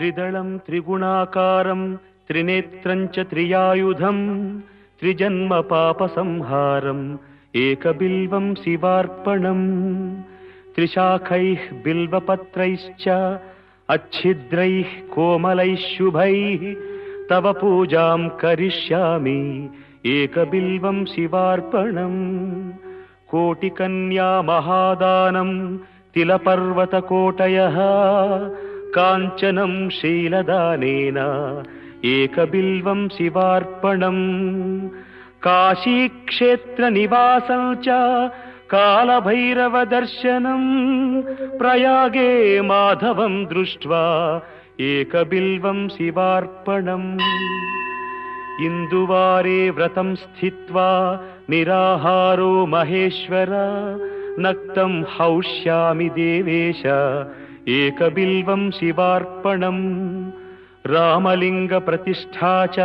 त्रिदळम् त्रिगुणाकारम् त्रिनेत्रम् च त्रियायुधम् त्रिजन्म पापसंहारम् एकबिल्वम् शिवार्पणम् त्रिशाखैः बिल्वपत्रैश्च अच्छिद्रैः कोमलैः शुभैः तव पूजाम् करिष्यामि एकबिल्वम् शिवार्पणम् कोटिकन्या महादानम् तिलपर्वतकोटयः काञ्चनम् शीलदानेन एकबिल्वम् शिवार्पणम् काशीक्षेत्रनिवासम् च कालभैरवदर्शनम् प्रयागे माधवम् दृष्ट्वा एकबिल्वम् शिवार्पणम्। इन्दुवारे व्रतम् स्थित्वा निराहारो महेश्वर नक्तम् हौष्यामि देवेश एकबिल्वम् शिवार्पणम् रामलिङ्गप्रतिष्ठा च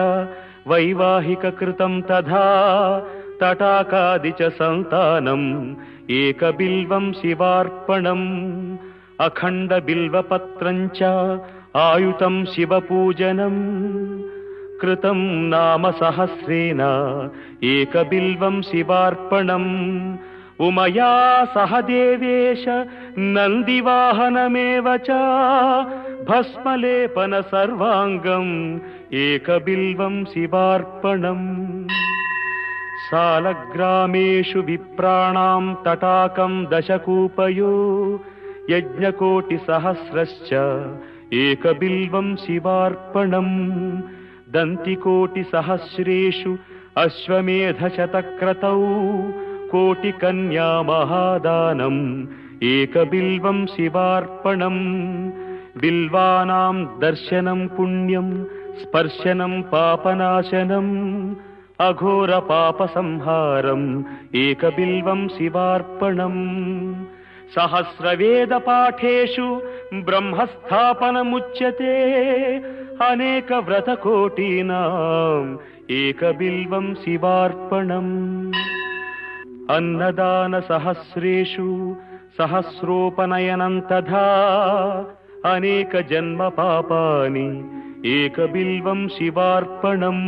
वैवाहिककृतम् तथा तटाकादि च सन्तानम् एकबिल्वम् शिवार्पणम्। अखण्डबिल्वपत्रम् च आयुतम् शिवपूजनम्। कृतम् नाम सहस्रेण एकबिल्वम् शिवार्पणम् उमया सह देवेश नन्दिवाहनमेव च। भस्मलेपन सर्वाङ्गम् एकबिल्वम् शिवार्पणम्। सालग्रामेषु विप्राणाम् तटाकम् दशकूपयो यज्ञकोटिसहस्रश्च एकबिल्वम् शिवार्पणम्। दन्तिकोटिसहस्रेषु अश्वमेधशतक्रतौ कोटिकन्या महादानम् एकबिल्वम् शिवार्पणम् बिल्वानाम् दर्शनम् पुण्यम् स्पर्शनम् पापनाशनम् अघोरपापसंहारम् एकबिल्वम् शिवार्पणम्। सहस्रवेदपाठेषु ब्रह्मस्थापनमुच्यते अनेकव्रतकोटीनाम् एकबिल्वम् शिवार्पणम् अन्नदानसहस्रेषु सहस्रोपनयनम् तथा अनेकजन्मपापानि एकबिल्वम् शिवार्पणम्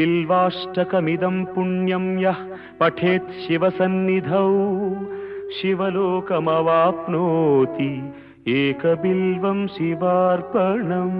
बिल्वाष्टकमिदम् पुण्यम् यः पठेत् शिवसन्निधौ शिवलोकमवाप्नोति एकबिल्वम् शिवार्पणम्